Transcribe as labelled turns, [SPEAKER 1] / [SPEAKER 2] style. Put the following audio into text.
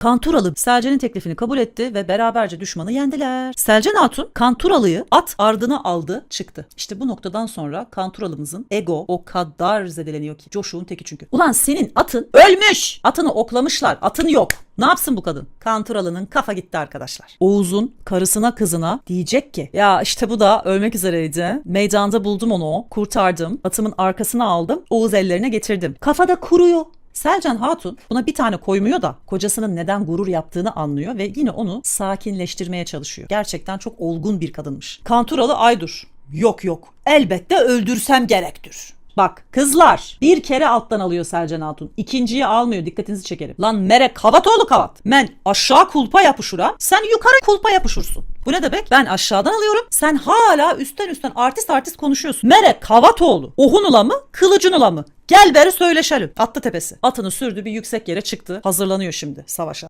[SPEAKER 1] Kanturalı Selcan'ın teklifini kabul etti ve beraberce düşmanı yendiler. Selcan Hatun Kanturalı'yı at ardına aldı çıktı. İşte bu noktadan sonra Kanturalımızın ego o kadar zedeleniyor ki. Coşuğun teki çünkü. Ulan senin atın ölmüş. Atını oklamışlar. Atın yok. Ne yapsın bu kadın? Kanturalı'nın kafa gitti arkadaşlar. Oğuz'un karısına kızına diyecek ki ya işte bu da ölmek üzereydi. Meydanda buldum onu. Kurtardım. Atımın arkasına aldım. Oğuz ellerine getirdim. Kafada kuruyor. Selcan Hatun buna bir tane koymuyor da kocasının neden gurur yaptığını anlıyor ve yine onu sakinleştirmeye çalışıyor. Gerçekten çok olgun bir kadınmış. Kanturalı Aydur. Yok yok. Elbette öldürsem gerektir. Bak kızlar bir kere alttan alıyor Selcan Hatun. İkinciyi almıyor dikkatinizi çekerim. Lan mere kavatoğlu kavat. Men aşağı kulpa yapışıra sen yukarı kulpa yapışırsın. Bu ne demek? Ben aşağıdan alıyorum. Sen hala üstten üstten artist artist konuşuyorsun. Mere kavatoğlu. Ohun ula mı? Kılıcın ula mı? Gel beri söyleşelim. Attı tepesi. Atını sürdü bir yüksek yere çıktı. Hazırlanıyor şimdi savaşa.